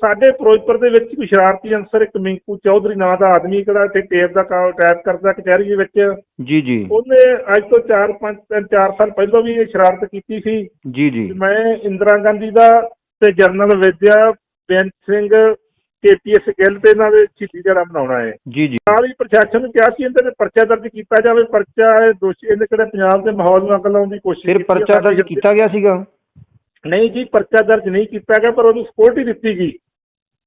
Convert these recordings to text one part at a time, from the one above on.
ਸਾਡੇ ਫਿਰੋਜ਼ਪੁਰ ਦੇ ਵਿੱਚ ਕੋਈ ਸ਼ਰਾਰਤੀ ਅਨਸਰ ਇੱਕ ਮਿੰਕੂ ਚੌਧਰੀ ਨਾਂ ਦਾ ਆਦਮੀ ਕਿਹੜਾ ਇੱਥੇ ਟੇਪ ਦਾ ਟਾਈਪ ਕਰਦਾ ਕਚਹਿਰੀ ਦੇ ਵਿੱਚ। ਜੀ ਜੀ। ਉਹਨੇ ਅੱਜ ਤੋਂ 4 5 3 4 ਸਾਲ ਪਹਿਲਾਂ ਵੀ ਇਹ ਸ਼ਰਾਰਤ ਕੀਤੀ ਸੀ। ਜੀ ਜੀ। ਮੈਂ ਇੰਦਰਾ ਗਾਂਧੀ ਦਾ ਤੇ ਜਰਨਲ ਵਿਦਿਆ ਬੇਅੰਤ ਸਿੰਘ ਕੇਪੀਐਸ ਗਿੱਲ ਤੇ ਇਹਨਾਂ ਦੇ ਸ਼ਹੀਦੀ ਦਿਹਾੜਾ ਮਨਾਉਣਾ ਹੈ। ਜੀ ਜੀ। ਨਾਲ ਹੀ ਪ੍ਰਸ਼ਾਸਨ ਨੂੰ ਕਿਹਾ ਸੀ ਇਹਦੇ ਤੇ ਪਰਚਾ ਦਰਜ ਕੀਤਾ ਜਾਵੇ। ਪਰਚਾ ਦੋਸ਼ੀ ਇਹਨੇ ਕਿਹੜੇ ਪੰਜਾਬ ਦੇ ਮਾਹੌਲ ਨੂੰ ਅੱਗ ਲਾਉਣ ਦੀ ਕੋਸ਼ਿਸ਼ ਫਿਰ। ਪਰਚਾ ਦਰਜ ਕੀਤਾ ਗਿਆ ਸੀਗਾ? ਨਹੀਂ ਜੀ ਪਰਚਾ ਦਰਜ ਨਹੀਂ ਕੀਤਾ ਗਿਆ ਪਰ ਉਹਨੂੰ ਸਕਿਉਰਟੀ ਦਿੱਤੀ ਗਈ।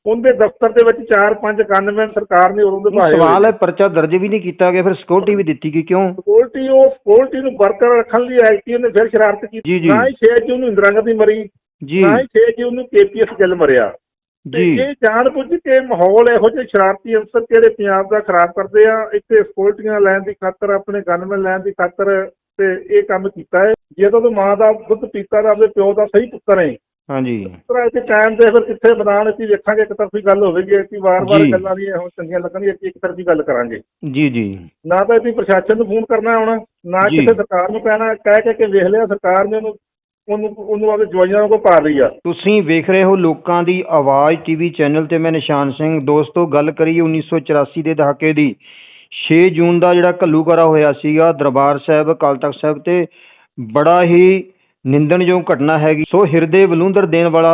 ਉਹਦੇ ਦਫ਼ਤਰ ਦੇ ਵਿੱਚ 4-5 ਗਨਮੈਨ ਸਰਕਾਰ ਨੇ ਉਦੋਂ ਦੇ ਭਾਏ ਸਵਾਲ ਹੈ ਪਰਚਾ ਦਰਜ ਵੀ ਨਹੀਂ ਕੀਤਾ ਗਿਆ ਫਿਰ ਸਿਕਿਉਰਿਟੀ ਵੀ ਦਿੱਤੀ ਗਈ ਕਿਉਂ? ਸਕਿਉਰਟੀ ਉਹ ਸਕਿਉਰਟੀ ਨੂੰ ਬਰਕਰਾਰ ਰੱਖਣ ਲਈ ਐਕਟੀ ਨੇ ਫਿਰ ਸ਼ਰਾਰਤ ਜੀ, ਕੀਤੀ। ਜੀ। ਨਾ ਹੀ 6 ਜੂਨ ਨੂੰ ਇੰਦਰਾ ਗਾਂਧੀ ਮਰੀ ਜੀ। ਨਾ ਹੀ 6 ਜੂਨ ਨੂੰ ਕੇਪੀਐਸ ਗਿੱਲ ਮਰਿਆ। ਤੇ ਜੀ। ਇਹ ਜਾਣ ਬੁੱਝ ਕੇ ਮਾਹੌਲ ਇਹੋ ਜਿਹੇ ਸ਼ਰਾਰਤੀ ਅਨਸਰ ਕਿਹੜੇ ਪੰਜਾਬ ਦਾ ਖਰਾਬ ਕਰਦੇ ਆ ਇੱਥੇ ਸਕਿਉਰਟੀਆਂ ਲੈਣ ਦੀ ਖਾਤਰ ਆਪਣੇ ਗਨਮੈਨ ਲੈਣ ਦੀ ਖਾਤਰ ਤੇ ਇਹ ਕੰਮ ਕੀਤਾ ਹੈ। ਜਦੋਂ ਤੂੰ ਮਾਂ ਦਾ ਦੁੱਧ ਪੀਤਾ ਤਾਂ ਆਪਣੇ ਪਿਓ ਦਾ ਸਹੀ ਪੁੱਤਰ ਹੈ। ਹਾਂਜੀ। ਪਰ ਇੱਥੇ ਟਾਈਮ ਦੇ ਫਿਰ ਕਿੱਥੇ ਮੈਦਾਨ ਅਸੀਂ ਵੇਖਾਂਗੇ ਇੱਕ ਤਰਫੀ ਗੱਲ ਹੋਵੇਗੀ ਅਸੀਂ ਵਾਰ-ਵਾਰ ਜੀ। ਗੱਲਾਂ ਨਹੀਂ ਇਹੋ ਚੰਗੀਆਂ ਲੱਗਣਗੀਆਂ ਅਸੀਂ ਇੱਕ ਤਰਫੀ ਗੱਲ ਕਰਾਂਗੇ। ਜੀ ਜੀ। ਨਾ ਤਾਂ ਅਸੀਂ ਪ੍ਰਸ਼ਾਸਨ ਨੂੰ ਫੋਨ ਕਰਨਾ ਹੁਣ ਨਾ ਜੀ। ਕਿਸੇ ਸਰਕਾਰ ਨੂੰ ਕਹਿਣਾ ਕਹਿ ਕਹਿ ਕੇ ਵੇਖ ਲਿਆ ਸਰਕਾਰ ਨੇ ਉਹਨੂੰ ਉਹਨੂੰ ਉਹਨੂੰ ਆਪਦੇ ਜਵਾਈਆਂ ਕੋ ਪਾ ਲਈ ਆ। ਤੁਸੀਂ ਵੇਖ ਰਹੇ ਹੋ ਲੋਕਾਂ ਦੀ ਆਵਾਜ਼ ਟੀਵੀ ਚੈਨਲ ਤੇ ਮੈਂ ਨਿਸ਼ਾਨ ਸਿੰਘ। ਦੋਸਤੋ ਗੱਲ ਕਰੀਏ 1984 ਦੇ ਦਹਾਕੇ ਦੀ। 6 ਜੂਨ ਦਾ ਜਿਹੜਾ ਘੱਲੂਘਾਰਾ ਹੋਇਆ ਸੀਗਾ ਦਰਬਾਰ ਸਾਹਿਬ ਅਕਾਲ ਤਖਤ ਸਾਹਿਬ ਤੇ ਬੜਾ ਹੀ ਨਿੰਦਣਯੋਗ ਘਟਨਾ ਹੈਗੀ। ਸੋ ਹਿਰਦੇ ਬਲੂੰਦਰ ਦੇਣ ਵਾਲਾ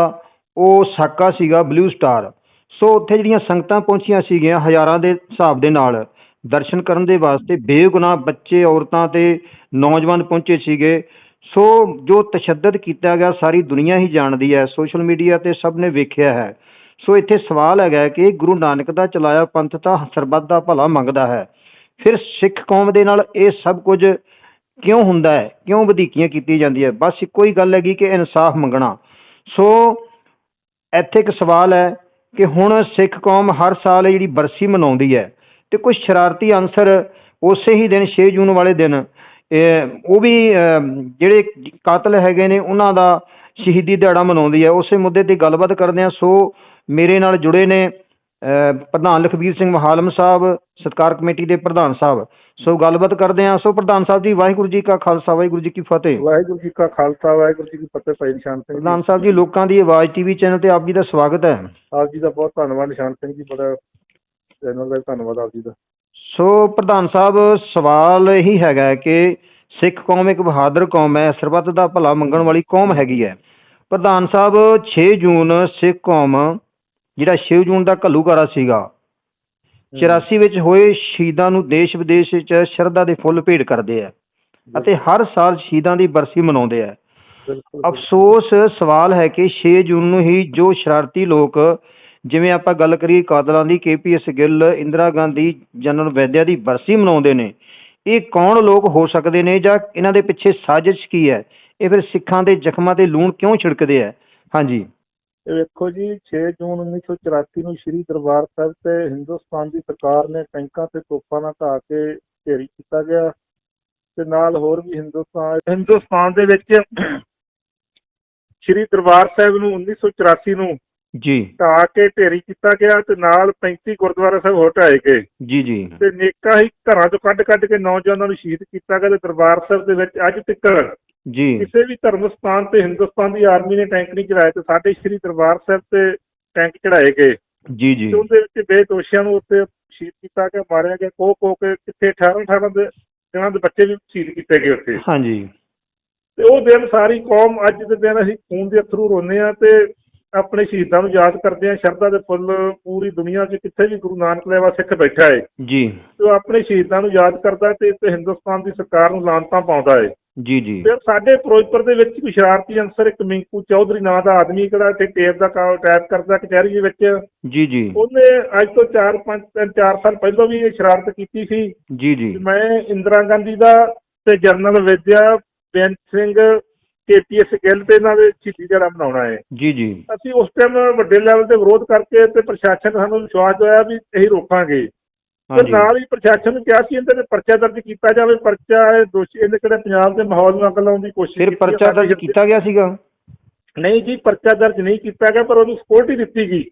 ਉਹ ਸਾਕਾ ਸੀਗਾ ਬਲੂ ਸਟਾਰ। ਸੋ ਉੱਥੇ ਜਿਹੜੀਆਂ ਸੰਗਤਾਂ ਪਹੁੰਚੀਆਂ ਸੀਗੀਆਂ ਹਜ਼ਾਰਾਂ ਦੇ ਹਿਸਾਬ ਦੇ ਨਾਲ, ਦਰਸ਼ਨ ਕਰਨ ਦੇ ਵਾਸਤੇ ਬੇਗੁਨਾਹ ਬੱਚੇ, ਔਰਤਾਂ ਤੇ ਨੌਜਵਾਨ ਪਹੁੰਚੇ ਸੀਗੇ। ਸੋ ਜੋ ਤਸ਼ੱਦਦ ਕੀਤਾ ਗਿਆ, ਸਾਰੀ ਦੁਨੀਆ ਹੀ ਜਾਣਦੀ ਹੈ, ਸੋਸ਼ਲ ਮੀਡੀਆ ਤੇ ਸਭ ਨੇ ਵੇਖਿਆ ਹੈ। ਸੋ ਇੱਥੇ ਸਵਾਲ ਹੈਗਾ ਕਿ ਗੁਰੂ ਨਾਨਕ ਦਾ ਚਲਾਇਆ ਪੰਥ ਤਾਂ ਸਰਬੱਤ ਦਾ ਭਲਾ ਮੰਗਦਾ ਹੈ। ਫਿਰ ਸਿੱਖ ਕੌਮ ਦੇ ਨਾਲ ਇਹ ਸਭ ਕੁਝ ਕਿਉਂ ਹੁੰਦਾ ਹੈ? ਕਿਉਂ ਵਧੀਕੀਆਂ ਕੀਤੀ ਹੈ? ਬਸ ਇੱਕੋ ਹੀ ਗੱਲ ਹੈਗੀ ਕਿ ਇਨਸਾਫ ਮੰਗਣਾ। ਸੋ ਇੱਥੇ ਇੱਕ ਸਵਾਲ ਹੈ ਕਿ ਹੁਣ ਸਿੱਖ ਕੌਮ ਹਰ ਸਾਲ ਜਿਹੜੀ ਬਰਸੀ ਮਨਾਉਂਦੀ ਹੈ ਤੇ ਕੁਝ ਸ਼ਰਾਰਤੀ ਅਨਸਰ ਉਸੇ ਹੀ ਦਿਨ 6 ਜੂਨ ਵਾਲੇ ਦਿਨ ਉਹ ਵੀ ਜਿਹੜੇ ਕਾਤਲ ਹੈਗੇ ਨੇ, ਉਹਨਾਂ ਦਾ ਸ਼ਹੀਦੀ ਦਿਹਾੜਾ ਮਨਾਉਂਦੀ ਹੈ। ਉਸੇ ਮੁੱਦੇ ਤੇ ਗੱਲਬਾਤ ਕਰਦੇ ਹਾਂ। ਸੋ ਮੇਰੇ ਨਾਲ ਜੁੜੇ ਨੇ ਪ੍ਰਧਾਨ ਲਖਬੀਰ ਸਿੰਘ ਮਹਾਲਮ ਸਾਹਿਬ, ਸਤਕਾਰ ਕਮੇਟੀ ਦੇ ਪ੍ਰਧਾਨ ਸਾਹਿਬ। ਸੋ ਗੱਲਬਾਤ ਕਰਦੇ ਹਾਂ। ਸੋ ਪ੍ਰਧਾਨ ਸਾਹਿਬ ਜੀ ਵਾਹਿਗੁਰੂ ਜੀ ਕਾ ਖਾਲਸਾ ਵਾਹਿਗੁਰੂ ਜੀ ਕੀ ਫਤਿਹ। ਵਾਹਿਗੁਰੂ ਜੀ ਕਾ ਖਾਲਸਾ ਵਾਹਿਗੁਰੂ ਜੀ ਕੀ ਫਤਿਹ ਭਾਈ ਨਿਸ਼ਾਨ ਸਿੰਘ ਪ੍ਰਧਾਨ ਸਾਹਿਬ ਜੀ ਲੋਕਾਂ ਦੀ ਆਵਾਜ਼ ਟੀਵੀ ਚੈਨਲ ਤੇ ਆਪ ਜੀ ਦਾ ਸਵਾਗਤ ਹੈ। ਆਪ ਜੀ ਦਾ ਬਹੁਤ ਧੰਨਵਾਦ ਨਿਸ਼ਾਨ ਸਿੰਘ ਜੀ ਬੜਾ ਚੈਨਲ ਦਾ ਧੰਨਵਾਦ ਆਪ ਜੀ ਦਾ। ਸੋ ਪ੍ਰਧਾਨ ਸਾਹਿਬ ਸਵਾਲ ਇਹੀ ਹੈਗਾ ਹੈ ਕਿ ਸਿੱਖ ਕੌਮ ਇੱਕ ਬਹਾਦਰ ਕੌਮ ਹੈ ਸਰਬੱਤ ਦਾ ਭਲਾ ਮੰਗਣ ਵਾਲੀ ਕੌਮ ਹੈਗੀ ਹੈ। ਪ੍ਰਧਾਨ ਸਾਹਿਬ 6 ਜੂਨ ਸਿੱਖ ਕੌਮ ਜਿਹੜਾ 6 ਜੂਨ ਦਾ ਘੱਲੂਘਾਰਾ ਸੀਗਾ 84 ਵਿੱਚ ਹੋਏ ਸ਼ਹੀਦਾਂ ਨੂੰ ਦੇਸ਼ ਵਿਦੇਸ਼ ਵਿੱਚ ਸ਼ਰਧਾ ਦੇ ਫੁੱਲ ਭੇਟ ਕਰਦੇ ਆ ਅਤੇ ਹਰ ਸਾਲ ਸ਼ਹੀਦਾਂ ਦੀ ਬਰਸੀ ਮਨਾਉਂਦੇ ਆ। ਅਫਸੋਸ ਸਵਾਲ ਹੈ ਕਿ 6 ਜੂਨ ਨੂੰ ਹੀ ਜੋ ਸ਼ਰਾਰਤੀ ਲੋਕ ਜਿਵੇਂ ਆਪਾਂ ਗੱਲ ਕਰੀਏ ਕਾਤਲਾਂ ਦੀ ਕੇਪੀਐਸ ਗਿੱਲ ਇੰਦਰਾ ਗਾਂਧੀ ਜਨਰਲ ਵੈਦਿਆ ਦੀ ਬਰਸੀ ਮਨਾਉਂਦੇ ਨੇ ਇਹ ਕੌਣ ਲੋਕ ਹੋ ਸਕਦੇ ਨੇ ਜਾਂ ਇਹਨਾਂ ਦੇ ਪਿੱਛੇ ਸਾਜ਼ਿਸ਼ ਕੀ ਹੈ? ਇਹ ਫਿਰ ਸਿੱਖਾਂ ਦੇ ਜ਼ਖਮਾਂ ਤੇ ਲੂਣ ਕਿਉਂ ਛਿੜਕਦੇ ਆ? ਹਾਂਜੀ। ਇਹ ਵੇਖੋ ਜੀ 6 ਜੂਨ 1984 ਨੂੰ ਸ੍ਰੀ ਦਰਬਾਰ ਸਾਹਿਬ ਤੇ ਹਿੰਦੁਸਤਾਨ ਦੀ ਸਰਕਾਰ ਨੇ ਟੈਂਕਾਂ ਤੇ ਤੋਪਾਂ ਨਾਲ ਢਾਹ ਕੇ ਢੇਰੀ ਕੀਤਾ ਗਿਆ ਤੇ ਨਾਲ ਹੋਰ ਵੀ ਹਿੰਦੁਸਤਾਨ ਹਿੰਦੁਸਤਾਨ ਦੇ ਵਿੱਚ ਸ੍ਰੀ ਦਰਬਾਰ ਸਾਹਿਬ ਨੂੰ 1984 ਨੂੰ ਜੀ। ਢਾਹ ਕੇ ਢੇਰੀ ਕੀਤਾ ਗਿਆ ਤੇ ਨਾਲ 35 ਗੁਰਦੁਆਰਾ ਸਾਹਿਬ ਹੋਰ ਢਾਏ ਗਏ। ਜੀ ਜੀ। ਤੇ ਨੇਕਾਂ ਹੀ ਘਰਾਂ ਤੋਂ ਕੱਢ ਕੱਢ ਕੇ ਨੌਜਵਾਨਾਂ ਨੂੰ ਸ਼ਹੀਦ ਕੀਤਾ ਗਿਆ ਤੇ ਦਰਬਾਰ ਸਾਹਿਬ ਦੇ ਵਿੱਚ ਅੱਜ ਤੱਕ ਜੀ। ਕਿਸੇ ਵੀ ਧਰਮ ਸਥਾਨ ਤੇ ਹਿੰਦੁਸਤਾਨ ਦੀ ਆਰਮੀ ਨੇ ਟੈਂਕ ਨਹੀਂ ਚੜਾਏ ਤੇ ਸਾਡੇ ਸ੍ਰੀ ਦਰਬਾਰ ਸਾਹਿਬ ਤੇ ਟੈਂਕ ਚੜਾਏ ਗਏ। ਜੀ ਜੀ। ਤੇ ਉਹਦੇ ਵਿੱਚ ਬੇਦੋਸ਼ੀਆਂ ਨੂੰ ਉੱਤੇ ਸ਼ਹੀਦ ਕੀਤਾ ਗਿਆ ਮਾਰਿਆ ਗਿਆ ਕੋ ਕੋ ਕੇ ਕਿੱਥੇ 18 18 ਦੇ ਜਿਹਨਾਂ ਦੇ ਬੱਚੇ ਵੀ ਸ਼ਹੀਦ ਕੀਤੇ ਗਏ ਉੱਥੇ। ਹਾਂਜੀ। ਤੇ ਉਹ ਦਿਨ ਸਾਰੀ ਕੌਮ ਅੱਜ ਦੇ ਦਿਨ ਅਸੀਂ ਖੂਨ ਦੇ ਅਥਰੂ ਰੋਂਦੇ ਆ ਤੇ ਆਪਣੇ ਸ਼ਹੀਦਾਂ ਨੂੰ ਯਾਦ ਕਰਦੇ ਆ ਸ਼ਰਧਾ ਦੇ ਫੁੱਲ ਪੂਰੀ ਦੁਨੀਆ 'ਚ ਕਿੱਥੇ ਵੀ ਗੁਰੂ ਨਾਨਕ ਦੇਵ ਸਿੱਖ ਬੈਠਾ ਹੈ ਜੀ। ਤੇ ਉਹ ਆਪਣੇ ਸ਼ਹੀਦਾਂ ਨੂੰ ਯਾਦ ਕਰਦਾ ਤੇ ਤੇ ਹਿੰਦੁਸਤਾਨ ਦੀ ਸਰਕਾਰ ਨੂੰ ਲਾਂਤਾਂ ਪਾਉਂਦਾ ਹੈ ਜੀ ਜੀ। ਫਿਰ ਸਾਡੇ ਫਿਰੋਜ਼ਪੁਰ ਦੇ ਵਿੱਚ ਕੋਈ ਸ਼ਰਾਰਤੀ ਅਨਸਰ ਇੱਕ ਮਿੰਕੂ ਚੌਧਰੀ ਨਾਂ ਦਾ ਆਦਮੀ ਕਿਹੜਾ ਇੱਥੇ ਟੇਪ ਦਾ ਕੰਮ ਟਾਈਪ ਕਰਦਾ ਕਚਹਿਰੀ ਦੇ ਵਿੱਚ। ਜੀ ਜੀ। ਉਹਨੇ ਅੱਜ ਤੋਂ 4 5 3 4 ਸਾਲ ਪਹਿਲਾਂ ਵੀ ਇਹ ਸ਼ਰਾਰਤ ਕੀਤੀ ਸੀ। ਜੀ ਜੀ। ਮੈਂ ਇੰਦਰਾ ਗਾਂਧੀ ਦਾ ਤੇ ਜਰਨਲ ਵਿਦਿਆ ਬੇਅੰਤ ਸਿੰਘ ਕੇਪੀਐਸ ਗਿੱਲ ਤੇ ਇਹਨਾਂ ਦੇ ਸ਼ਹੀਦੀ ਦਿਹਾੜਾ ਮਨਾਉਣਾ ਹੈ। ਜੀ ਜੀ। ਅਸੀਂ ਉਸ ਟਾਈਮ ਵੱਡੇ ਲੈਵਲ ਤੇ ਵਿਰੋਧ ਕਰਕੇ ਤੇ ਪ੍ਰਸ਼ਾਸਨ ਸਾਨੂੰ ਵਿਸ਼ਵਾਸ ਦਿਵਾਇਆ ਵੀ ਅਸੀਂ ਰੋਕਾਂਗੇ। ਤੇ ਨਾਲ ਹੀ ਪ੍ਰਸ਼ਾਸਨ ਨੂੰ ਕਿਹਾ ਸੀ ਇਹਦੇ ਤੇ ਪਰਚਾ ਦਰਜ ਕੀਤਾ ਜਾਵੇ ਪਰਚਾ ਇਹ ਦੋਸ਼ੀ ਇਹਨੇ ਕਿਹੜੇ ਪੰਜਾਬ ਦੇ ਮਾਹੌਲ ਨੂੰ ਅੱਗ ਲਾਉਣ ਦੀ ਕੋਸ਼ਿਸ਼ ਫਿਰ। ਪਰਚਾ ਦਰਜ ਕੀਤਾ ਗਿਆ ਸੀਗਾ? ਨਹੀਂ ਜੀ ਪਰਚਾ ਦਰਜ ਨਹੀਂ ਕੀਤਾ ਗਿਆ ਪਰ ਉਹਨੂੰ ਸਕਿਉਰਟੀ ਦਿੱਤੀ ਗਈ।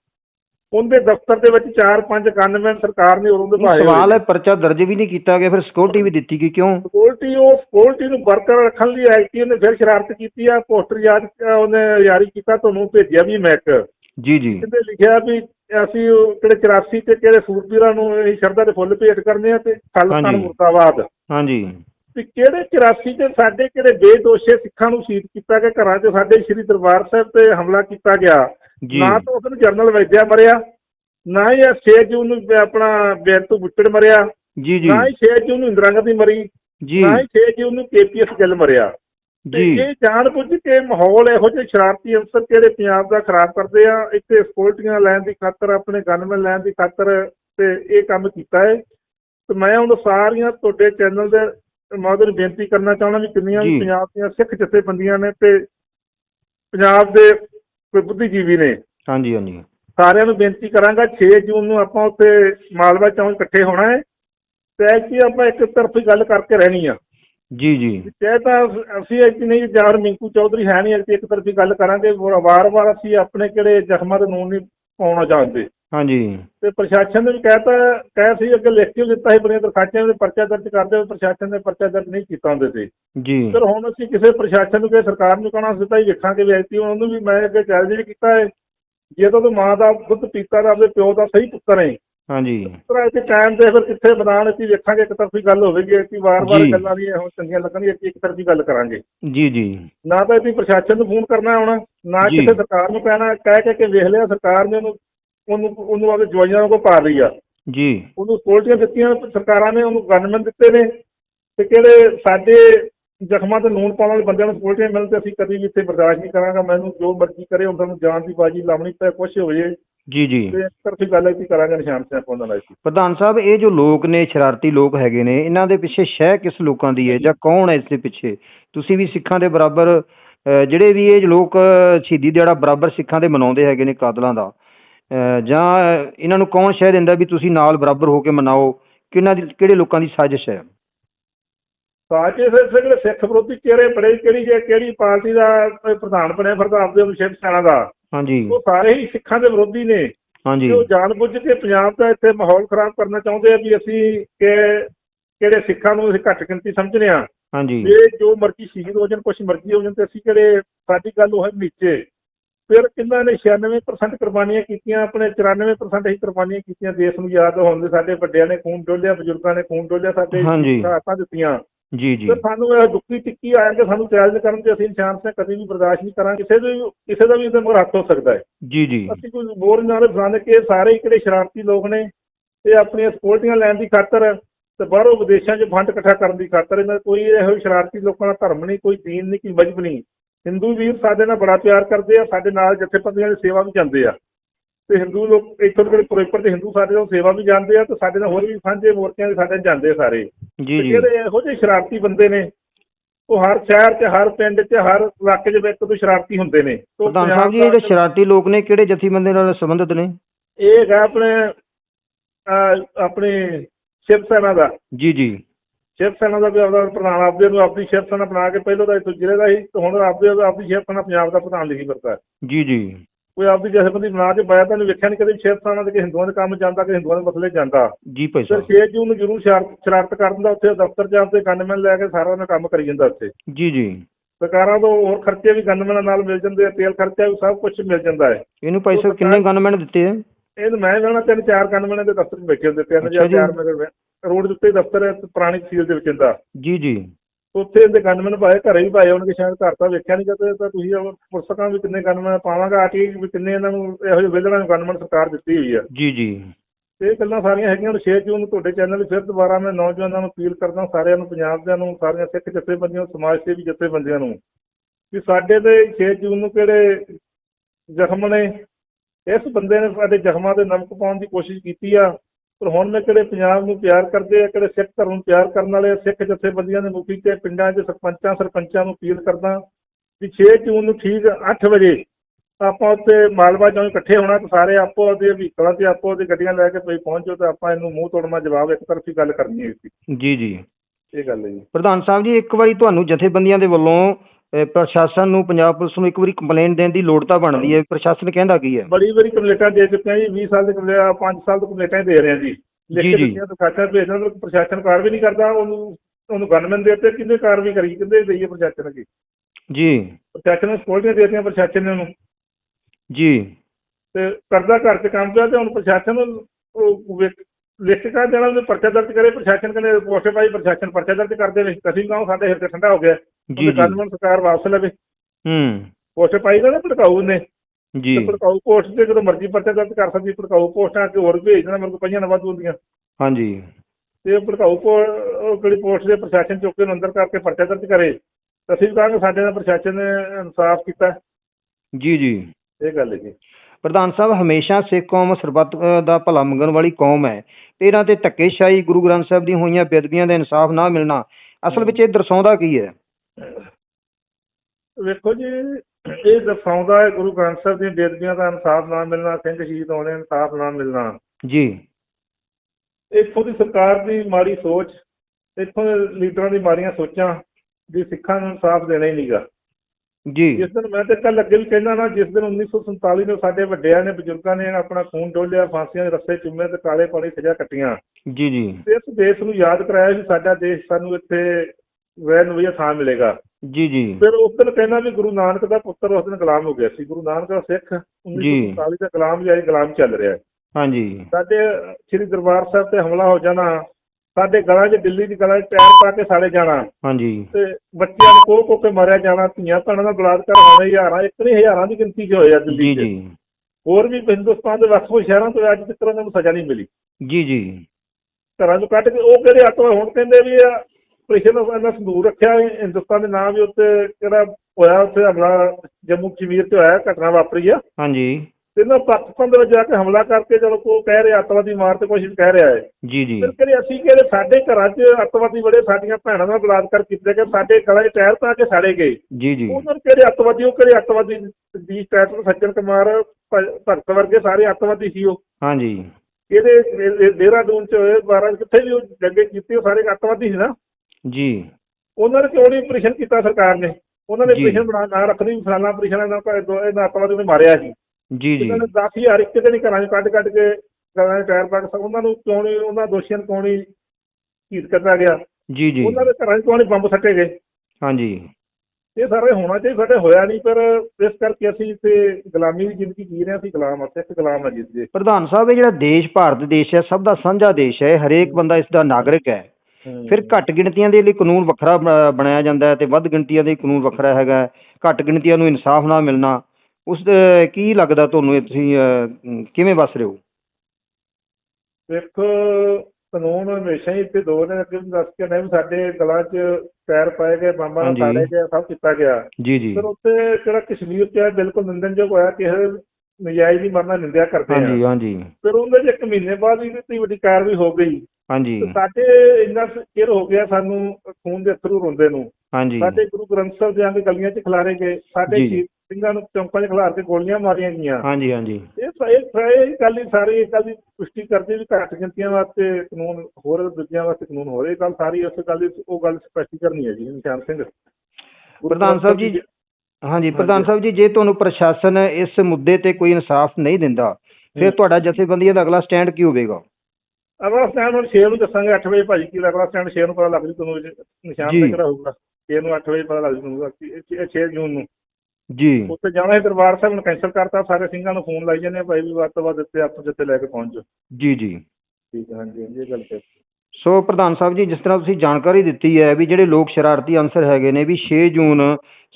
ਉਹਦੇ ਦਫ਼ਤਰ ਦੇ ਵਿੱਚ 4-5 ਗਨਮੈਨ ਸਰਕਾਰ ਨੇ ਉਦੋਂ ਦੇ ਨਹੀਂ, ਸਵਾਲ ਹੈ ਪਰਚਾ ਦਰਜ ਵੀ ਨਹੀਂ ਕੀਤਾ ਗਿਆ ਫਿਰ ਸਿਕਿਉਰਿਟੀ ਵੀ ਦਿੱਤੀ ਗਈ ਕਿਉਂ? ਸਕਿਉਰਟੀ ਉਹ ਸਕਿਉਰਟੀ ਨੂੰ ਬਰਕਰਾਰ ਰੱਖਣ ਲਈ ਐਕਟੀ ਨੇ ਫਿਰ ਸ਼ਰਾਰਤ ਕੀਤੀ ਆ ਪੋਸਟਰ ਯਾਦ ਉਹਨੇ ਜਾਰੀ ਕੀਤਾ ਤੁਹਾਨੂੰ ਭੇਜਿਆ ਵੀ ਮੈਂ ਇੱਕ। ਜੀ ਜੀ। ਕਿਤੇ ਲਿਖਿਆ ਵੀ ਅਸੀਂ ਉਹ ਕਿਹੜੇ 84 ਤੇ ਕਿਹੜੇ ਸੂਰਬੀਰਾਂ ਨੂੰ ਇਹ ਸ਼ਰਧਾ ਦੇ ਫੁੱਲ ਭੇਟ ਕਰਨੇ ਆ ਤੇ ਖਾਲਿਸਤਾਨ ਹਾਂਜੀ। ਮੁਰਦਾਬਾਦ ਹਾਂਜੀ। ਵੀ ਕਿਹੜੇ 84 ਤੇ ਸਾਡੇ ਕਿਹੜੇ ਬੇਦੋਸ਼ੇ ਸਿੱਖਾਂ ਨੂੰ ਸ਼ਹੀਦ ਕੀਤਾ ਗਿਆ? ਘਰਾਂ 'ਚ ਸਾਡੇ ਸ੍ਰੀ ਦਰਬਾਰ ਸਾਹਿਬ ਤੇ ਹਮਲਾ ਕੀਤਾ ਗਿਆ। ਜੀ। ਨਾ ਤਾਂ ਉਸ ਨੂੰ ਜਰਨਲ ਵੈਦਿਆ ਮਰਿਆ ਨਾ ਹੀ ਇਹ 6 ਜੂਨ ਨੂੰ ਆਪਣਾ ਬੇਅੰਤੂ ਬੁੱਟੜ ਮਰਿਆ ਜੀ ਜੀ। ਨਾ ਹੀ 6 ਜੂਨ ਨੂੰ ਇੰਦਰਾ ਗਾਂਧੀ ਮਰੀ ਜੀ। ਨਾ ਹੀ 6 ਜੂਨ ਨੂੰ ਕੇਪੀਐਸ ਗਿੱਲ ਮਰਿਆ। ਤੇ ਜੀ। ਇਹ ਜਾਣ ਬੁੱਝ ਕੇ ਮਾਹੌਲ ਇਹੋ ਜਿਹੇ ਸ਼ਰਾਰਤੀ ਅਨਸਰ ਕਿਹੜੇ ਪੰਜਾਬ ਦਾ ਖਰਾਬ ਕਰਦੇ ਆ ਇੱਥੇ ਸਕਿਉਰਟੀਆਂ ਲੈਣ ਦੀ ਖਾਤਰ ਆਪਣੇ ਗਨਮੈਨ ਲੈਣ ਦੀ ਖਾਤਰ ਤੇ ਇਹ ਕੰਮ ਕੀਤਾ ਹੈ। ਤੇ ਮੈਂ ਹੁਣ ਸਾਰੀਆਂ ਤੁਹਾਡੇ ਚੈਨਲ ਦੇ ਨੂੰ ਬੇਨਤੀ ਕਰਨਾ ਚਾਹੁੰਦਾ ਵੀ ਕਿੰਨੀਆਂ ਵੀ ਜੀ। ਪੰਜਾਬ ਦੀਆਂ ਸਿੱਖ ਜਥੇਬੰਦੀਆਂ ਨੇ ਤੇ ਪੰਜਾਬ ਦੇ ਕੋਈ ਬੁੱਧੀਜੀਵੀ ਨੇ। ਹਾਂਜੀ ਹਾਂਜੀ। ਸਾਰਿਆਂ ਨੂੰ ਬੇਨਤੀ ਕਰਾਂਗਾ 6 ਜੂਨ ਨੂੰ ਆਪਾਂ ਉੱਥੇ ਮਾਲਵਾ ਚੌਂਕ ਇਕੱਠੇ ਹੋਣਾ ਹੈ। ਤੇ ਕਿ ਆਪਾਂ ਇੱਕ ਤਰਫੀ ਗੱਲ ਕਰਕੇ ਰਹਿਣੀ ਆ। ਜੀ ਜੀ। ਚਾਹੇ ਤਾਂ ਅਸੀਂ ਇੱਕ ਨਹੀਂ ਜਾਂ ਮਿੰਕੂ ਚੌਧਰੀ ਹੈ ਨਹੀਂ ਅਸੀਂ ਇੱਕ ਤਰਫੀ ਗੱਲ ਕਰਾਂਗੇ ਵਾਰ-ਵਾਰ ਅਸੀਂ ਆਪਣੇ ਕਿਹੜੇ ਜ਼ਖਮਾਂ ਤੇ ਨੂਨ ਨਹੀਂ ਪਾਉਣਾ ਚਾਹੁੰਦੇ ਹਾਂਜੀ। ਤੇ ਪ੍ਰਸ਼ਾਸਨ ਨੇ ਵੀ ਕਹਿਤਾ ਕਹਿ ਸੀ ਅੱਗੇ ਲਿਖ ਕੇ ਦਿੱਤਾ ਸੀ ਬੜੀਆਂ ਦਰਖਾਸਤਾਂ ਦੇ ਪਰਚਾ ਦਰਜ ਕਰਦੇ ਹੋਏ ਪ੍ਰਸ਼ਾਸਨ ਨੇ ਪਰਚਾ ਦਰਜ ਨਹੀਂ ਕੀਤਾ ਹੁੰਦੇ ਸੀ। ਜੀ। ਫਿਰ ਹੁਣ ਅਸੀਂ ਕਿਸੇ ਪ੍ਰਸ਼ਾਸਨ ਨੂੰ ਕਿ ਸਰਕਾਰ ਨੂੰ ਕਹਣਾ ਸਿੱਧਾ ਹੀ ਵੇਖਾਂਗੇ ਵੀ ਐਤੀ ਉਹਨੂੰ ਵੀ ਮੈਂ ਅੱਗੇ ਚੈਲੰਜ ਕੀਤਾ ਹੈ। ਜੇ ਤਾਂ ਤੂੰ ਮਾਂ ਦਾ ਦੁੱਧ ਪੀਤਾ ਤਾਂ ਆਪਣੇ ਪਿਓ ਦਾ ਸਹੀ ਪੁੱਤਰ ਹੈ ਹਾਂਜੀ। ਪਰ ਇਸ ਟਾਈਮ ਤੇ ਫਿਰ ਕਿੱਥੇ ਮੈਦਾਨ ਅਸੀਂ ਵੇਖਾਂਗੇ ਇੱਕ ਤਰਫੀ ਗੱਲ ਹੋਵੇਗੀ ਅਸੀਂ ਵਾਰ-ਵਾਰ ਜੀ। ਗੱਲਾਂ ਨਹੀਂ ਇਹੋ ਚੰਗੀਆਂ ਲੱਗਣਗੀਆਂ ਅਸੀਂ ਇੱਕ ਤਰਫੀ ਗੱਲ ਕਰਾਂਗੇ। ਜੀ ਜੀ। ਨਾ ਤਾਂ ਅਸੀਂ ਪ੍ਰਸ਼ਾਸਨ ਨੂੰ ਫੋਨ ਕਰਨਾ ਹੁਣ ਨਾ ਜੀ। ਕਿਸੇ ਸਰਕਾਰ ਨੂੰ ਕਹਿਣਾ ਕਹਿ ਕੇ ਕਿ ਵੇਖ ਲਿਆ ਸਰਕਾਰ ਨੇ ਉਹਨੂੰ ਉਹਨੂੰ ਉਹਨੂੰ ਆਪਦੇ ਜਵਾਈਆਂ ਕੋ ਪਾ ਰਹੀ ਆ। ਜੀ। ਉਹਨੂੰ ਸਪੋਰਟੀਆਂ ਦਿੱਤੀਆਂ ਸਰਕਾਰਾਂ ਨੇ ਉਹਨੂੰ ਗਨਮੈਨ ਦਿੱਤੇ ਨੇ ਤੇ ਕਿਹੜੇ ਸਾਡੇ ਜ਼ਖਮਾਂ ਤੇ ਨੂਨ ਪਾਉਣ ਵਾਲੇ ਬੰਦਿਆਂ ਨੂੰ ਸਪੋਰਟੀਆਂ ਮਿਲਣ ਤੇ ਅਸੀਂ ਕਦੀ ਵੀ ਇੱਥੇ ਬਰਦਾਸ਼ਤ ਨਹੀਂ ਕਰਾਂਗਾ ਮੈਨੂੰ ਜੋ ਮਰਜ਼ੀ ਕਰੇ ਉਹਨਾਂ ਨੂੰ ਜਾਨ ਦੀ ਬਾਜੀ ਲਾਉਣੀ ਪਏ ਕੁਛ ਹੋ ਜੇ ਜੀ ਜੀ। ਤੇ ਤਰਫੀ ਗੱਲ ਅਸੀਂ ਕਰਾਂਗੇ ਨਿਸ਼ਾਨ ਸਿੰਘ ਪਾਉਂਦਾ ਨਾਲ ਅਸੀਂ ਪ੍ਰਧਾਨ ਸਾਹਿਬ ਇਹ ਜੋ ਲੋਕ ਨੇ ਸ਼ਰਾਰਤੀ ਲੋਕ ਹੈਗੇ ਨੇ ਇਹਨਾਂ ਦੇ ਪਿੱਛੇ ਸ਼ਹਿ ਕਿਸ ਲੋਕਾਂ ਦੀ ਹੈ ਜਾਂ ਕੌਣ ਹੈ ਇਸ ਦੇ ਪਿੱਛੇ? ਤੁਸੀਂ ਵੀ ਸਿੱਖਾਂ ਦੇ ਬਰਾਬਰ ਅਹ, ਜਿਹੜੇ ਵੀ ਇਹ ਲੋਕ ਸ਼ਹੀਦੀ ਦਿਹਾੜਾ ਬਰਾਬਰ ਸਿੱਖਾਂ ਦੇ ਮਨਾਉਂਦੇ ਹੈਗੇ ਨੇ ਕਾਤਲਾਂ ਦਾ ਅਹ, ਜਾਂ ਇਹਨਾਂ ਨੂੰ ਕੌਣ ਸ਼ਹਿ ਦਿੰਦਾ ਵੀ ਤੁਸੀਂ ਨਾਲ ਬਰਾਬਰ ਹੋ ਕੇ ਮਨਾਓ? ਕਿਹਨਾਂ ਦੀ ਕਿਹੜੇ ਲੋਕਾਂ ਦੀ ਸਾਜ਼ਿਸ਼ ਹੈ? ਸਾਜੇ ਫਿਰ ਜਿਹੜੇ ਸਿੱਖ ਵਿਰੋਧੀ ਚਿਹਰੇ ਬੜੇ ਕਿਹੜੀ ਜੇ ਕਿਹੜੀ ਪਾਰਟੀ ਦਾ ਪ੍ਰਧਾਨ ਬਣਿਆ ਫਿਰਦਾ ਆਪਦੇ ਨੂੰ ਸ਼ਿਵ ਸੈਨਾ ਦਾ। ਹਾਂਜੀ। ਉਹ ਸਾਰੇ ਹੀ ਸਿੱਖਾਂ ਦੇ ਵਿਰੋਧੀ ਨੇ। ਹਾਂਜੀ। ਉਹ ਜਾਣਬੁੱਝ ਕੇ ਪੰਜਾਬ ਦਾ ਇੱਥੇ ਮਾਹੌਲ ਖਰਾਬ ਕਰਨਾ ਚਾਹੁੰਦੇ ਆ ਵੀ ਅਸੀਂ ਕਿ ਕਿਹੜੇ ਸਿੱਖਾਂ ਨੂੰ ਅਸੀਂ ਘੱਟ ਗਿਣਤੀ ਸਮਝਦੇ ਆ ਹਾਂਜੀ। ਇਹ ਜੋ ਮਰਜ਼ੀ ਸ਼ਹੀਦ ਹੋ ਜਾਣ ਕੁਛ ਮਰਜ਼ੀ ਹੋ ਜਾਣ ਤੇ ਅਸੀਂ ਕਿਹੜੇ ਸਾਡੀ ਗੱਲ ਉਹ ਹੈ ਨੀਚੇ। ਫਿਰ ਕਿੰਨਾਂ ਨੇ 96% ਕੁਰਬਾਨੀਆਂ ਕੀਤੀਆਂ ਆਪਣੇ 94% ਹੀ ਕੁਰਬਾਨੀਆਂ ਕੀਤੀਆਂ। ਦੇਸ਼ ਨੂੰ ਯਾਦ ਹੋਣ ਦੇ ਸਾਡੇ ਵੱਡਿਆਂ ਨੇ ਖੂਨ ਡੋਲਿਆ ਬਜ਼ੁਰਗਾਂ ਨੇ ਖੂਨ ਡੋਲਿਆ ਸਾਡੇ ਹਾਂਜੀ। ਰਾਤਾਂ ਦਿੱਤੀਆਂ। ਜੀ ਜੀ। ਤੇ ਸਾਨੂੰ ਇਹ ਦੁੱਖੀ ਟਿੱਕੀ ਆਇਆ ਕਿ ਸਾਨੂੰ ਚੈਲੰਜ ਕਰਨ ਤੇ ਅਸੀਂ ਇਨਸਾਨ ਸੇ ਕਦੀ ਵੀ ਬਰਦਾਸ਼ਤ ਨਹੀਂ ਕਰਾਂਗੇ। ਕਿਸੇ ਦੇ ਕਿਸੇ ਦਾ ਵੀ ਇਹਦੇ ਮਗਰ ਹੱਥ ਹੋ ਸਕਦਾ ਹੈ। ਜੀ ਜੀ। ਅਸੀਂ ਕੋਈ ਬੋਰ ਨਾਲ ਫਲਾਣੇ ਕਿ ਇਹ ਸਾਰੇ ਕਿਹੜੇ ਸ਼ਰਾਰਤੀ ਲੋਕ ਨੇ ਤੇ ਆਪਣੀਆਂ ਸਪੋਰਟੀਆਂ ਲੈਣ ਦੀ ਖਾਤਰ ਤੇ ਬਾਹਰੋਂ ਵਿਦੇਸ਼ਾਂ 'ਚ ਫੰਡ ਇਕੱਠਾ ਕਰਨ ਦੀ ਖਾਤਰ ਇਹਨਾਂ ਕੋਈ ਇਹੋ ਜਿਹੇ ਸ਼ਰਾਰਤੀ ਲੋਕਾਂ ਦਾ ਧਰਮ ਨਹੀਂ ਕੋਈ ਦੀਨ ਨਹੀਂ ਕੋਈ ਮਜ਼ਹਬ ਨਹੀਂ। ਹਿੰਦੂ ਵੀਰ ਸਾਡੇ ਨਾਲ ਬੜਾ ਪਿਆਰ ਕਰਦੇ ਆ ਸਾਡੇ ਨਾਲ ਜਥੇਬੰਦੀਆਂ ਦੀ ਸੇਵਾ ਵੀ ਜਾਂਦੇ ਆ। ਤੇ ਹਿੰਦੂ ਲੋਕ ਇੱਥੋਂ ਦੇ ਪ੍ਰੋਪਰ ਦੇ ਹਿੰਦੂ ਸਾਡੇ ਨਾਲ ਸੇਵਾ ਵੀ ਜਾਂਦੇ ਆ ਤੇ ਸਾਡੇ ਨਾਲ ਹੋਰ ਵੀ ਸਾਂਝੇ ਮੋਰਚਿਆਂ ਦੇ ਸਾਡੇ ਜਾਂਦੇ ਸਾਰੇ। ਜੀ ਜੀ। ਜਿਹੜੇ ਇਹੋ ਜਿਹੇ ਸ਼ਰਾਰਤੀ ਬੰਦੇ ਨੇ ਉਹ ਹਰ ਸ਼ਹਿਰ 'ਚ ਹਰ ਪਿੰਡ 'ਚ ਹਰ ਇਲਾਕੇ 'ਚ ਇੱਕ ਤੋਂ ਸ਼ਰਾਰਤੀ ਹੁੰਦੇ ਨੇ। ਤੇ ਪ੍ਰਧਾਨ ਸਾਹਿਬ ਜੀ ਪੰਜਾਬ ਜਿਹੜੇ ਸ਼ਰਾਰਤੀ ਲੋਕ ਨੇ ਕਿਹੜੇ ਜਥੇਬੰਦੀ ਨਾਲ ਸੰਬੰਧਿਤ ਨੇ? ਇਹ ਹੈਗਾ ਆਪਣੇ ਅਹ ਆਪਣੇ ਸ਼ਿਵ ਸੈਨਾ ਦਾ। ਜੀ ਜੀ। ਸ਼ਿਵ ਸੈਨਾ ਦਾ ਵੀ ਆਪਦਾ ਪ੍ਰਧਾਨ ਆਪਦੇ ਨੂੰ ਆਪਣੀ ਸ਼ਿਵ ਸੈਨਾ ਬਣਾ ਕੇ ਪਹਿਲਾਂ ਤਾਂ ਇੱਥੋਂ ਜ਼ਿਲ੍ਹੇ ਦਾ ਸੀ ਤੇ ਹੁਣ ਆਪਦੇ ਆਪਦੀ ਸ਼ਿਵ ਸੈਨਾ ਪੰਜਾਬ ਦਾ ਪ੍ਰਧਾਨ ਲਿਖੀ ਹੈ। ਜੀ ਜੀ। ਕੋਈ ਆਪਦੀ ਜਥੇਬੰਦੀ ਬਣਾ ਕੇ ਪਾਇਆ ਤਾਂ ਨਹੀਂ ਵੇਖਿਆ ਨਹੀਂ ਕਦੇ ਸ਼ਿਵ ਸੈਨਾ ਦੇ ਕਿ ਹਿੰਦੂਆਂ ਦੇ ਕੰਮ ਜਾਂਦਾ ਕਿ ਹਿੰਦੂਆਂ ਦੇ ਮਸਲੇ ਜਾਂਦਾ। ਜੀ ਭਾਈ ਫਿਰ ਸਾਹਿਬ। 6 ਜੂਨ ਨੂੰ ਜ਼ਰੂਰ ਸ਼ਰਾਰਤ ਕਰ ਦਿੰਦਾ ਉੱਥੇ ਦਫ਼ਤਰ 'ਚ ਆਪਦੇ ਗਨਮੈਨ ਲੈ ਕੇ ਸਾਰਾ ਉਹਨਾਂ ਕੰਮ ਕਰੀ ਜਾਂਦਾ ਉੱਥੇ। ਜੀ ਜੀ। ਸਰਕਾਰਾਂ ਤੋਂ ਹੋਰ ਖਰਚੇ ਵੀ ਗਨਮੈਨਾਂ ਨਾਲ ਮਿਲ ਜਾਂਦੇ ਆ ਤੇਲ ਖਰਚਾ ਵੀ ਸਭ ਕੁਝ ਮਿਲ ਜਾਂਦਾ ਹੈ। ਇਹਨੂੰ ਭਾਈ ਸਾਹਿਬ ਕਿੰਨੇ ਗਨਮੈਨ ਦਿੱਤੇ ਆ? ਇਹ ਤਾਂ ਮੈਂ ਜਾਣਾ ਤਿੰਨ ਚਾਰ ਗਨਮੈਨਾਂ ਦੇ ਦਫ਼ਤਰ 'ਚ ਬੈਠੇ ਹੁੰਦੇ ਤਿੰਨ ਜਾਂ ਜੀ। ਚਾਰ ਮੇਰੇ ਰੋਡ ਦੇ ਉੱਤੇ ਦਫ਼ਤਰ ਹੈ ਪੁਰਾਣੀ ਤਹਿਸੀਲ ਦੇ ਵਿੱਚ ਇਹਦਾ ਜੀ ਜੀ। ਉੱਥੇ ਇਹਦੇ ਗਨਮੈਨ ਪਾਏ ਘਰੇ ਵੀ ਪਾਏ ਹੋਣਗੇ ਸ਼ਾਇਦ ਘਰ ਤਾਂ ਵੇਖਿਆ ਨਹੀਂ ਕਦੇ ਤਾਂ ਤੁਸੀਂ ਉਹ ਪੁਸਤਕਾਂ ਵੀ ਕਿੰਨੇ ਗਨਮੈਨ ਪਾਵਾਂਗਾ ਆਰਟੀ ਵੀ ਕਿੰਨੇ ਇਹਨਾਂ ਨੂੰ ਇਹੋ ਜਿਹੇ ਵਿਦੜਾਂ ਨੂੰ ਗਨਮੈਨ ਸਰਕਾਰ ਦਿੱਤੀ ਹੋਈ ਆ। ਜੀ ਜੀ। ਇਹ ਗੱਲਾਂ ਸਾਰੀਆਂ ਹੈਗੀਆਂ 6 ਜੂਨ ਨੂੰ ਤੁਹਾਡੇ ਚੈਨਲ 'ਤੇ ਫਿਰ ਦੁਬਾਰਾ ਮੈਂ ਨੌਜਵਾਨਾਂ ਨੂੰ ਅਪੀਲ ਕਰਦਾ ਸਾਰਿਆਂ ਨੂੰ ਪੰਜਾਬ ਦਿਆਂ ਨੂੰ ਸਾਰੀਆਂ ਸਿੱਖ ਜਥੇਬੰਦੀਆਂ ਨੂੰ ਸਮਾਜ ਸੇਵੀ ਜਥੇਬੰਦੀਆਂ ਨੂੰ ਕਿ ਸਾਡੇ ਤੇ 6 ਜੂਨ ਨੂੰ ਕਿਹੜੇ ਜ਼ਖਮ ਨੇ? ਇਸ ਬੰਦੇ ਨੇ ਸਾਡੇ ਜ਼ਖਮਾਂ ਤੇ ਨਮਕ ਪਾਉਣ ਦੀ ਕੋਸ਼ਿਸ਼ ਕੀਤੀ ਆ। ਪਰ ਹੁਣ ਮੈਂ ਕਿਹੜੇ ਪੰਜਾਬ ਨੂੰ ਪਿਆਰ ਕਰਦੇ ਆ ਕਿਹੜੇ ਸਿੱਖ ਧਰਮ ਨੂੰ ਪਿਆਰ ਕਰਨ ਵਾਲੇ ਸਿੱਖ ਜਥੇਬੰਦੀਆਂ ਦੇ ਮੁਖੀ ਤੇ ਪਿੰਡਾਂ 'ਚ ਸਰਪੰਚਾਂ ਸਰਪੰਚਾਂ ਨੂੰ ਅਪੀਲ ਕਰਦਾ ਕਿ 6 ਜੂਨ ਨੂੰ ਠੀਕ 8 ਵਜੇ ਆਪਾਂ ਉੱਤੇ ਮਾਲਵਾ ਚੋਂ ਇਕੱਠੇ ਹੋਣਾ ਤੇ ਸਾਰੇ ਆਪੋ ਆਪਦੇ ਵਹੀਕਲਾਂ ਤੇ ਆਪੋ ਆਪਦੀ ਗੱਡੀਆਂ ਲੈ ਕੇ ਤੁਸੀਂ ਪਹੁੰਚੋ ਤੇ ਆਪਾਂ ਇਹਨੂੰ ਮੂੰਹ ਤੋੜਨਾ ਜਵਾਬ ਇੱਕ ਤਰਫੀ ਗੱਲ ਕਰਨੀ ਹੈ ਸੀ। ਜੀ ਜੀ। ਇਹ ਗੱਲ ਹੈ ਜੀ। ਪ੍ਰਧਾਨ ਸਾਹਿਬ ਜੀ ਇੱਕ ਵਾਰੀ ਤੁਹਾਨੂੰ ਜਥੇਬੰਦੀਆਂ ਦੇ ਵੱਲੋਂ ਪ੍ਰਸ਼ਾਸਨ ਨੂੰ ਪੰਜਾਬ ਪੁਲਿਸ ਨੂੰ ਇੱਕ ਵਾਰੀ ਕੰਪਲੇਂਟ ਦੇਣ ਦੀ ਲੋੜ ਤਾਂ ਬਣਦੀ ਹੈ। ਪ੍ਰਸ਼ਾਸਨ ਕਹਿੰਦਾ ਕੀ ਹੈ? ਬੜੀ ਵਾਰੀ ਕੰਪਲੇਂਟਾਂ ਦੇ ਚੁੱਕੇ ਆ ਜੀ 20 ਸਾਲ ਦੇ ਕੰਪਲੇਂਟ 5 ਸਾਲ ਤੋਂ ਕੰਪਲੇਂਟਾਂ ਦੇ ਰਹੇ ਆ ਜੀ। ਜੀ, ਜੀ। ਦਿੱਤੀਆਂ ਤਾਂ ਖਾਤਾ ਭੇਜਣਾ ਤਾਂ ਪ੍ਰਸ਼ਾਸਨ ਕਾਰਵਾਈ ਨਹੀਂ ਕਰਦਾ ਉਹਨੂੰ ਉਹਨੂੰ ਗਨਮੈਨ ਦੇ ਉੱਤੇ ਕਿੰਨੇ ਕਾਰਵਾਈ ਕਰੀ ਕਿੰਨੇ ਦਈਏ ਪ੍ਰਸ਼ਾਸਨ ਅੱਗੇ? ਜੀ। ਪ੍ਰਸ਼ਾਸਨ ਨੂੰ ਸਪੋਰਟੀਆਂ ਦੇ ਦਿੱਤੀਆਂ ਪ੍ਰਸ਼ਾਸਨ ਨੇ ਉਹਨੂੰ। ਜੀ। ਤੇ ਕਰਜ਼ਾ ਘਰ 'ਚ ਕੰਮ ਪਿਆ ਤੇ ਹੁਣ ਪ੍ਰਸ਼ਾਸਨ ਉਹ ਵੇਖ- ਲਿਖ ਕੇ ਦੇਣਾ ਵੀ ਪਰਚਾ ਦਰਜ ਕਰੇ ਪ੍ਰਸ਼ਾਸਨ ਕਹਿੰਦੇ ਪੋਸਟ ਪਾਈ ਪ੍ਰਸ਼ਾਸਨ ਪਰਚਾ ਦਰਜ ਕਰ ਦੇਵੇ। ਅਸੀਂ ਕਹਾਂ ਸਾਡੇ ਹਿਰਦੇ ਠੰਡਾ ਹੋ ਗਿਆ? ਜੀ ਜੀ। ਕਾਨੂੰਨ ਸਰਕਾਰ ਵਾਪਸ ਲਵੇ। ਹੂੰ। ਪੋਸਟ ਪਾਈ ਨਾ ਭੜਕਾਊ ਨੇ ਜੀ। ਭੜਕਾਊ ਪੋਸਟ ਤੇ ਜਦੋਂ ਮਰਜ਼ੀ ਪਰਚਾ ਦਰਜ ਕਰ ਸਕਦੀ ਭੜਕਾਊ ਪੋਸਟਾਂ ਕਿ ਹੋਰ ਭੇਜ ਦੇਣਾ ਮੇਰੇ ਕੋਲ ਪਈਆਂ ਨਵਾਂ ਹੁੰਦੀਆਂ। ਹਾਂਜੀ। ਤੇ ਭੜਕਾਊ ਕਿਹੜੀ ਪੋਸਟ ਦੇ ਪ੍ਰਸ਼ਾਸਨ ਚੁੱਕ ਕੇ ਅੰਦਰ ਕਰਕੇ ਪਰਚਾ ਦਰਜ ਕਰੇ। ਅਸੀਂ ਵੀ ਕਹਾਂਗੇ ਸਾਡੇ ਨਾਲ ਪ੍ਰਸ਼ਾਸਨ ਨੇ ਇਨਸਾਫ ਕੀਤਾ। ਜੀ ਜੀ। ਇਹ ਗੱਲ ਹੈ ਜੀ। ਪ੍ਰਧਾਨ ਸਾਹਿਬ ਹਮੇਸ਼ਾ ਸਿੱਖ ਕੌਮ ਸਰਬੱਤ ਦਾ ਭਲਾ ਮੰਗਣ ਵਾਲੀ ਕੌਮ ਹੈ। ਤੇ ਇਹਨਾਂ ਤੇ ਧੱਕੇਸ਼ਾਹੀ ਗੁਰੂ ਗ੍ਰੰਥ ਸਾਹਿਬ ਦੀਆਂ ਹੋਈਆਂ ਬੇਅਦਬੀਆਂ ਦਾ ਇਨਸਾਫ ਨਾ ਮਿਲਣਾ ਅਸਲ ਵਿੱਚ ਇਹ ਦਰਸਾਉਂਦਾ ਕੀ ਹੈ? ਵੇਖੋ ਜੀ ਇਹ ਦਰਸਾਉਂਦਾ ਹੈ ਗੁਰੂ ਗ੍ਰੰਥ ਸਾਹਿਬ ਦੀਆਂ ਬੇਦਬੀਆਂ ਦਾ ਇਨਸਾਫ ਨਾ ਮਿਲਣਾ ਸਿੰਘ ਸ਼ਹੀਦ ਹੋਣੇ ਇਨਸਾਫ ਨਾ ਮਿਲਣਾ। ਜੀ। ਇੱਥੋਂ ਦੀ ਸਰਕਾਰ ਦੀ ਮਾੜੀ ਸੋਚ ਇੱਥੋਂ ਦੇ ਲੀਡਰਾਂ ਦੀ ਮਾੜੀਆਂ ਸੋਚਾਂ ਵੀ ਸਿੱਖਾਂ ਨੂੰ ਇਨਸਾਫ ਦੇਣਾ ਹੀ ਨਹੀਂਗਾ। ਜੀ। ਜਿਸ ਦਿਨ ਮੈਂ ਤੇ ਕੱਲ ਅੱਗੇ ਵੀ ਕਹਿੰਦਾ ਨਾ ਜਿਸ ਦਿਨ 1947 ਨੂੰ ਸਾਡੇ ਵੱਡਿਆਂ ਨੇ ਬਜ਼ੁਰਗਾਂ ਨੇ ਆਪਣਾ ਖੂਨ ਡੋਲਿਆ ਫਾਂਸੀਆਂ ਦੇ ਰੱਸੇ ਚੁੰਮੇ ਤੇ ਕਾਲੇ ਪਾਣੀ ਸਜ਼ਾ ਕੱਟੀਆਂ। ਜੀ ਜੀ। ਇਸ ਦੇਸ਼ ਨੂੰ ਯਾਦ ਕਰਾਇਆ ਵੀ ਸਾਡਾ ਦੇਸ਼ ਸਾਨੂੰ ਇੱਥੇ ਵੈਨ ਵਧੀਆ ਥਾਂ ਮਿਲੇਗਾ। ਜੀ ਜੀ। ਫਿਰ ਉਸ ਦਿਨ ਕਹਿੰਦਾ ਵੀ ਗੁਰੂ ਨਾਨਕ ਦਾ ਪੁੱਤਰ ਉਸ ਦਿਨ ਗੁਲਾਮ ਹੋ ਗਿਆ ਸੀ। ਗੁਰੂ ਨਾਨਕ ਦਾ ਸਿੱਖ 1947 ਦਾ ਗੁਲਾਮ ਜਾਈ ਗੁਲਾਮ ਚੱਲ ਰਿਹਾ। ਹੈ। ਹਾਂਜੀ। ਸਾਡੇ ਸ੍ਰੀ ਦਰਬਾਰ ਸਾਹਿਬ ਤੇ ਹਮਲਾ ਹੋ ਜਾਣਾ ਸਾਡੇ ਗਲਾਂ 'ਚ ਦਿੱਲੀ ਦੀ ਗਲਾਂ 'ਚ ਟਾਇਰ ਪਾ ਕੇ ਸਾੜੇ ਜਾਣਾ ਹਾਂਜੀ। ਤੇ ਬੱਚਿਆਂ ਨੂੰ ਕੋਹ ਕੋਹ ਕੇ ਮਾਰਿਆ ਜਾਣਾ ਧੀਆਂ ਭੈਣਾਂ ਦਾ ਬਲਾਤਕਾਰ ਹੋਣਾ ਹਜ਼ਾਰਾਂ ਇੱਕ ਨਹੀਂ ਹਜ਼ਾਰਾਂ ਦੀ ਗਿਣਤੀ 'ਚ ਹੋਇਆ ਜੀ ਦਿੱਲੀ 'ਚ। ਜੀ ਹੋਰ ਵੀ ਹਿੰਦੁਸਤਾਨ ਦੇ ਵੱਖ-ਵੱਖ ਸ਼ਹਿਰਾਂ ਤੋਂ ਅੱਜ ਤੱਕ ਉਹਨਾਂ ਨੂੰ ਸਜ਼ਾ ਨਹੀਂ ਮਿਲੀ। ਜੀ ਜੀ। ਘਰਾਂ ਚੋਂ ਕੱਢ ਕੇ ਉਹ ਕਿਹੜੇ ਆਤਮਾ ਹੁਣ ਕਹਿੰਦੇ ਵੀ ਆ ਪ੍ਰਿਸ਼ਨ ਇਹਨਾਂ ਸੰਦੂਰ ਰੱਖਿਆ ਹੈ, ਹਿੰਦੁਸਤਾਨ ਦੇ ਨਾਮ ਵੀ ਉੱਤੇ ਕਿਹੜਾ ਹੋਇਆ ਉੱਥੇ ਹਮਲਾ ਜੰਮੂ ਕਸ਼ਮੀਰ 'ਚ ਹੋਇਆ ਘਟਨਾ ਵਾਪਰੀ ਆ। ਹਾਂਜੀ। ਤੇ ਇਹਨਾਂ ਪਾਕਿਸਤਾਨ ਦੇ ਵਿੱਚ ਜਾ ਕੇ ਹਮਲਾ ਕਰਕੇ ਚਲੋ ਕੋ ਕਹਿ ਰਿਹਾ ਅੱਤਵਾਦੀ ਮਾਰ ਤੇ ਕੋਸ਼ਿਸ਼ ਕਹਿ ਰਿਹਾ ਹੈ। ਜੀ ਜੀ। ਫਿਰ ਕਿਹੜੇ ਅਸੀਂ ਕਿਹੜੇ ਸਾਡੇ ਘਰਾਂ 'ਚ ਅੱਤਵਾਦੀ ਬੜੇ ਸਾਡੀਆਂ ਭੈਣਾਂ ਦਾ ਬਲਾਤਕਾਰ ਕੀਤੇ ਗਏ ਸਾਡੇ ਗਲਾਂ 'ਚ ਟਾਇਰ ਪਾ ਕੇ ਸਾੜੇ ਗਏ। ਜੀ ਜੀ। ਉਹਨਾਂ ਕਿਹੜੇ ਅੱਤਵਾਦੀ ਉਹ ਕਿਹੜੇ ਅੱਤਵਾਦੀ ਦੀ ਸਟੈਟਸ ਸੱਜਣ ਕੁਮਾਰ ਭਗਤ ਵਰਗੇ ਸਾਰੇ ਅੱਤਵਾਦੀ ਸੀ ਉਹ। ਹਾਂਜੀ। ਇਹਦੇ ਇਹ- ਇਹ ਦੇਹਰਾਦੂਨ 'ਚ ਹੋਏ 12 ਕਿੱਥੇ ਵੀ ਉਹ ਜੱਗੇ ਕੀਤੇ ਉਹ ਸਾਰੇ ਅੱਤਵਾਦੀ ਸੀ ਨਾ। ਜੀ। ਉਹਨਾਂ ਨੇ ਕਿਉਂ ਨਹੀਂ ਆਪਰੇਸ਼ਨ ਕੀਤਾ ਸਰਕਾਰ ਨੇ? ਉਹਨਾਂ ਨੇ ਜੀ। ਆਪਰੇਸ਼ਨ ਬਣਾ ਨਾ ਰੱਖਣੀ ਫਲਾਣਾ ਆਪਰੇਸ਼ਨ ਇਹਨਾਂ ਦੋ ਇਹਨਾਂ ਅੱਤਵਾਦੀ ਨੂੰ ਮਾਰਿਆ ਸੀ। ਜੀ ਜੀ। ਇਹਨਾਂ ਨੇ 10000 ਇੱਕ ਦਿਨ ਹੀ ਘਰਾਂ 'ਚ ਕੱਢ ਕੱਢ ਕੇ ਘਰਾਂ 'ਚ ਟਾਇਰ ਪਾ ਕੇ ਸਭ- ਉਹਨਾਂ ਨੂੰ ਕਿਉਂ ਨਹੀਂ ਉਹਨਾਂ ਦੋਸ਼ੀਆਂ ਨੂੰ ਕਿਉਂ ਨਹੀਂ ਸ਼ਹੀਦ ਕਰਨਾ ਗਿਆ? ਜੀ ਜੀ। ਉਹਨਾਂ ਦੇ ਘਰਾਂ 'ਚ ਕਿਉਂ ਨਹੀਂ ਬੰਬ ਸੱਟੇ ਗਏ। ਹਾਂਜੀ। ਇਹ ਸਾਰੇ ਹੋਣਾ ਚਾਹੀਦਾ ਸਾਡੇ ਹੋਇਆ ਨਹੀਂ ਪਰ ਇਸ ਕਰਕੇ ਅਸੀਂ ਇੱਥੇ ਗੁਲਾਮੀ ਦੀ ਜ਼ਿੰਦਗੀ ਜੀ ਰਹੇ ਹਾਂ ਅਸੀਂ ਗੁਲਾਮ ਹਾਂ ਸਿੱਖ ਗੁਲਾਮ ਹਾਂ ਜਿੱਦੇ ਪ੍ਰਧਾਨ ਸਾਹਿਬ ਇਹ ਜਿਹੜਾ ਦੇਸ਼ ਭਾਰਤ ਦੇਸ਼ ਹੈ ਸਭ ਦਾ ਸਾਂਝਾ ਦੇਸ਼ ਹੈ ਹਰੇਕ ਬੰਦਾ ਇਸ ਦਾ ਨਾਗਰਿਕ ਹੈ। ਫਿਰ ਘੱਟ ਗਿਣਤੀਆਂ ਦੇ ਲਈ ਕਾਨੂੰਨ ਵੱਖਰਾ ਬ- ਬਣਾਇਆ ਜਾਂਦਾ ਹੈ ਤੇ ਵੱਧ ਗਿਣਤੀਆਂ ਦੇ ਕਾਨੂੰਨ ਵੱਖਰਾ ਹੈਗਾ ਹੈ। ਘੱਟ ਗਿਣਤੀਆਂ ਨੂੰ ਇਨਸਾਫ ਨਾ ਮਿਲਣਾ ਉਸ ਦੇ ਕੀ ਲੱਗਦਾ ਤੁਹਾਨੂੰ ਇਹ ਤੁਸੀਂ ਅਹ, ਅਮ, ਕਿਵੇਂ ਬਸ ਰਹੇ ਹੋ? ਦੇਖੋ ਕਾਨੂੰਨ ਹਮੇਸ਼ਾ ਹੀ ਇੱਥੇ ਦੋ ਨੇ ਅੱਗੇ ਵੀ ਦੱਸ ਕੇ ਨੇ ਵੀ ਸਾਡੇ ਗਲਾਂ 'ਚ ਪੈਰ ਪਾਏ ਗਏ ਬੰਬਾਂ ਨਾਲ ਹਾਂਜੀ। ਗਏ ਸਭ ਕੀਤਾ ਗਿਆ। ਜੀ ਜੀ। ਫਿਰ ਉੱਥੇ ਜਿਹੜਾ ਕਸ਼ਮੀਰ 'ਚ ਹੈ ਬਿਲਕੁਲ ਨਿੰਦਨਯੋਗ ਹੋਇਆ ਕਿਸੇ ਨਜਾਇਜ਼ ਹੀ ਮਰਨਾ ਨਿੰਦਿਆ ਕਰਦੇ ਹਾਂਜੀ ਆ। ਹਾਂਜੀ ਫਿਰ ਉਹਦੇ 'ਚ ਇੱਕ ਮਹੀਨੇ ਬਾਅਦ ਹੀ ਇੰਨੀ ਵੱਡੀ ਕਾਰਵਾਈ ਹੋ ਗਈ। ਹਾਂਜੀ। ਸਾਡੇ ਇੰਨਾ ਚਿਰ ਹੋ ਗਿਆ ਸਾਨੂੰ ਖੂਨ ਦੇ ਅਥਰੂ ਰੋਂਦੇ ਨੂੰ। ਹਾਂਜੀ। ਸਾਡੇ ਗੁਰੂ ਗ੍ਰੰਥ ਸਾਹਿਬ ਦੇ ਅੰਗ ਗਲੀਆਂ 'ਚ ਖਿਲਾਰੇ ਗਏ। ਸਾਡੇ ਸਿੰਘਾਂ ਨੂੰ ਚੌਂਕਾਂ 'ਚ ਖਿਲਾਰ ਕੇ ਗੋਲੀਆਂ ਮਾਰੀਆਂ ਗਈਆਂ। ਹਾਂਜੀ ਹਾਂਜੀ। ਇਹ ਸ- ਇਹ ਸ- ਇਹ ਗੱਲ ਹੀ ਸਾਰੀ ਇਹ ਗੱਲ ਦੀ ਪੁਸ਼ਟੀ ਕਰਦੀ ਵੀ ਘੱਟ ਗਿਣਤੀਆਂ ਵਾਸਤੇ ਕਾਨੂੰਨ ਹੋਰ ਦੂਜਿਆਂ ਵਾਸਤੇ ਕਾਨੂੰਨ ਹੋਰ। ਇਹ ਗੱਲ ਸਾਰੀ ਉਸ ਗੱਲ ਦੀ ਉਹ ਗੱਲ ਸਪਸ਼ਟੀ ਕਰਨੀ ਹੈ ਜੀ ਨਿਸ਼ਾਨ ਸਿੰਘ। ਪ੍ਰਧਾਨ ਸਾਹਿਬ ਜੀ ਹਾਂਜੀ ਪ੍ਰਧਾਨ ਸਾਹਿਬ ਜੀ ਜੇ ਤੁਹਾਨੂੰ ਪ੍ਰਸ਼ਾਸਨ ਇਸ ਮੁੱਦੇ ਤੇ ਕੋਈ ਇਨਸਾਫ ਨਹੀਂ ਦਿੰਦਾ ਫਿਰ ਹੂੰ। ਤੁਹਾਡਾ ਜਥੇਬੰਦੀਆਂ ਦਾ ਅਗਲਾ ਸਟੈਂਡ ਕੀ ਹੋਵੇਗਾ? ਅਗਲਾ ਸਟੈਂਡ ਹੁਣ 6 ਨੂੰ ਦੱਸਾਂਗੇ 8 ਵਜੇ ਭਾਜੀ ਕੀ ਅਗਲਾ ਸਟੈਂਡ 6 ਨੂੰ ਪਤਾ ਲੱਗ ਜੂ ਤੁਹਾਨੂੰ ਨਿਸ਼ਾਨ ਜੀ। ਤੇ ਕਿਹੜਾ ਹੋਊਗਾ। 6 ਨੂੰ 8 ਵਜੇ ਪਤਾ ਲੱਗ ਜੂਗਾ ਇਹ 6 ਜੂਨ ਨੂੰ। ਜੀ। ਉੱਥੇ ਜਾਣਾ ਹੈ ਦਰਬਾਰ ਸਾਹਿਬ ਨੂੰ ਕੈਂਸਲ ਕਰਤਾ ਸਾਰੇ ਸਿੰਘਾਂ ਨੂੰ ਫੋਨ ਲਾਈ ਜਾਂਦੇ ਆ ਭਾਈ ਵੀ ਵੱਧ ਤੋਂ ਵੱਧ ਇੱਥੇ ਆਪੋ ਜਿੱਥੇ ਲੈ ਕੇ ਪਹੁੰਚ ਜਾਓ। ਜੀ ਜੀ। ਠੀਕ ਹੈ ਹਾਂਜੀ ਇਹ ਗੱਲ ਤੇ। ਸੋ ਪ੍ਰਧਾਨ ਸਾਹਿਬ ਜੀ ਜਿਸ ਤਰ੍ਹਾਂ ਤੁਸੀਂ ਜਾਣਕਾਰੀ ਦਿੱਤੀ ਹੈ ਵੀ ਜਿਹੜੇ ਲੋਕ ਸ਼ਰਾਰਤੀ ਅਨਸਰ ਹੈਗੇ ਨੇ ਵੀ 6 ਜੂਨ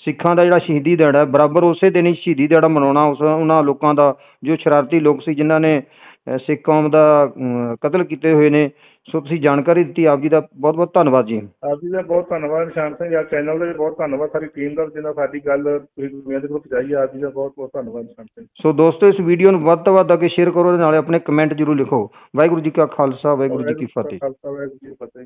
ਸਿੱਖਾਂ ਦਾ ਜਿਹੜਾ ਸ਼ਹੀਦੀ ਦਿਹਾੜਾ ਬਰਾਬਰ ਉਸੇ ਦਿਨ ਹੀ ਸ਼ਹੀਦੀ ਦਿਹਾੜਾ ਮਨਾਉਣਾ ਉਸ ਉਹਨਾਂ ਲੋਕਾਂ ਦਾ ਜੋ ਸ਼ਰਾਰਤੀ ਲੋਕ ਸੀ ਜਿਨ੍ਹਾਂ ਨੇ ਸਿੱਖ ਕੌਮ ਦਾ ਕਤਲ ਕੀਤੇ ਹੋਏ ਨੇ। ਸੋ ਤੁਸੀਂ ਜਾਣਕਾਰੀ ਦਿੱਤੀ ਆਪ ਜੀ ਦਾ ਬਹੁਤ ਬਹੁਤ ਧੰਨਵਾਦ ਜੀ। ਆਪ ਜੀ ਦਾ ਬਹੁਤ ਧੰਨਵਾਦ ਨਿਸ਼ਾਨ ਸਿੰਘ ਯਾਰ ਚੈਨਲ ਦਾ ਬਹੁਤ ਧੰਨਵਾਦ। ਸਾਰੀ ਟੀਮ ਦਾ ਜਿਹਨਾਂ ਸਾਡੀ ਗੱਲ ਤੁਸੀਂ ਦੁਨੀਆ ਦੇ ਕੋਲ ਪਹੁੰਚਾਈ। ਆਪ ਜੀ ਦਾ ਬਹੁਤ ਬਹੁਤ ਧੰਨਵਾਦ ਨਿਸ਼ਾਨ ਸਿੰਘ ਸੋ ਦੋਸਤੋ ਇਸ ਵੀਡੀਓ ਨੂੰ ਵੱਧ ਤੋਂ ਵੱਧ ਅੱਗੇ ਸ਼ੇਅਰ ਕਰੋ ਤੇ ਨਾਲੇ ਆਪਣੇ ਕਮੈਂਟ ਜ਼ਰੂਰ ਲਿਖੋ। ਵਾਹਿਗੁਰੂ ਜੀ ਕਾ ਖਾਲਸਾ ਵਾਹਿਗੁਰੂ ਜੀ ਕੀ ਫਤਿਹ। ਖਾਲਸਾ ਵਾਹਿਗੁਰੂ ਜੀ ਕੀ ਫਤਿਹ।